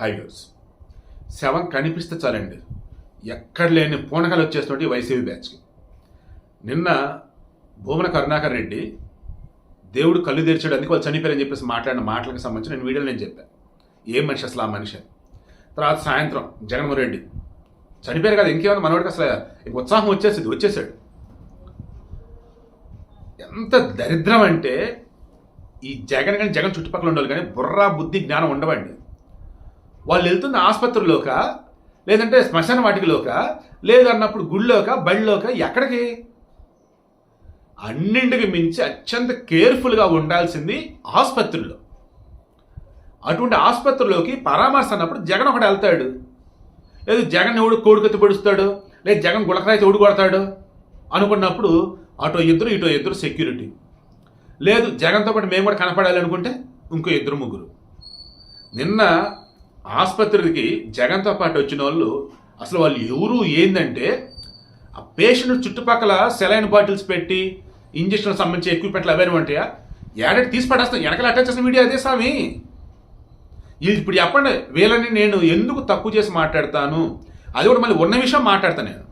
Highways శవం కనిపిస్తే చాలండి. ఎక్కడ లేని పూనకాలు వచ్చేస్తుంటే వైసీపీ బ్యాచ్కి. నిన్న భూమన కరుణాకర్ రెడ్డి దేవుడు కళ్ళు తెరిచాడు అందుకు వాళ్ళు చనిపోయారని చెప్పేసి మాట్లాడిన మాటలకు సంబంధించి నేను వీడియోలో నేను చెప్పాను ఏం మనిషి అసలు ఆ మనిషి? తర్వాత సాయంత్రం జగన్మోహన్ రెడ్డి. చనిపోయారు కదా ఇంకేమైనా మనవాడికి అసలు ఇంక ఉత్సాహం వచ్చేసింది వచ్చేసాడు ఎంత దరిద్రం అంటే ఈ జగన్ కానీ జగన్ చుట్టుపక్కల ఉండాలి కానీ బుర్రా బుద్ధి జ్ఞానం ఉండవండి. వాళ్ళు వెళ్తున్న ఆసుపత్రిలోక లేదంటే శ్మశాన వాటికలోక లేదన్నప్పుడు గుళ్ళోక బళ్ళోక ఎక్కడికి? అన్నింటికి మించి అత్యంత కేర్ఫుల్గా ఉండాల్సింది ఆసుపత్రిలో. అటువంటి ఆసుపత్రిలోకి పరామర్శ అన్నప్పుడు జగన్ ఒకటి వెళ్తాడు. లేదు జగన్ ఎవడు కోడికత్తి పొడుస్తాడు? లేదు జగన్ గులకరాయితే ఎవడు కొడతాడు? అనుకున్నప్పుడు అటో ఇద్దరు ఇటో ఇద్దరు సెక్యూరిటీ. లేదు జగన్తో పాటు మేము కూడా కనపడాలి అనుకుంటే ఇంకో ఇద్దరు ముగ్గురు. నిన్న ఆసుపత్రికి జగన్తో పాటు వచ్చిన వాళ్ళు అసలు వాళ్ళు ఎవరు ఏందంటే ఆ పేషెంట్ చుట్టుపక్కల సెలైన్ బాటిల్స్ పెట్టి ఇంజక్షన్ సంబంధించి ఎక్విప్మెంట్లు అవన్నీ ఉంటాయా? ఏడాది తీసి పడేస్తాం. వెనకాల అటాచ్ చేసిన వీడియో అదే స్వామి. ఇప్పుడు చెప్పండి వీళ్ళని నేను ఎందుకు తక్కువ చేసి మాట్లాడతాను? అది కూడా మళ్ళీ ఉన్న విషయం మాట్లాడతాను నేను.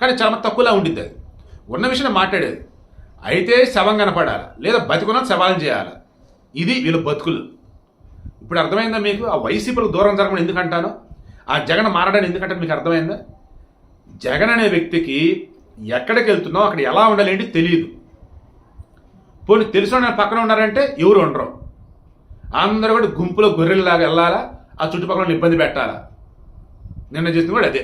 కానీ చాలా తక్కువలా ఉండిద్ది అది. ఉన్న విషయం మాట్లాడేది. అయితే శవం కనపడాలి? లేదా బతికున్న శవాలను చేయాలి? ఇది వీళ్ళ బతుకులు. ఇప్పుడు అర్థమైందా మీకు? ఆ వైసీపీలకు దూరం జరగడం ఎందుకంటాను ఆ జగన్ మారడానికి ఎందుకంటే మీకు అర్థమైందా? జగన్ అనే వ్యక్తికి ఎక్కడికి వెళ్తున్నావు అక్కడ ఎలా ఉండాలి ఏంటి తెలియదు పోనీ తెలిసిన పక్కన ఉన్నారంటే ఎవరు ఉండరు. అందరూ కూడా గుంపులో గొర్రెల్లాగా వెళ్ళాలా? ఆ చుట్టుపక్కల ఇబ్బంది పెట్టాలా? నిన్న చేసింది కూడా అదే.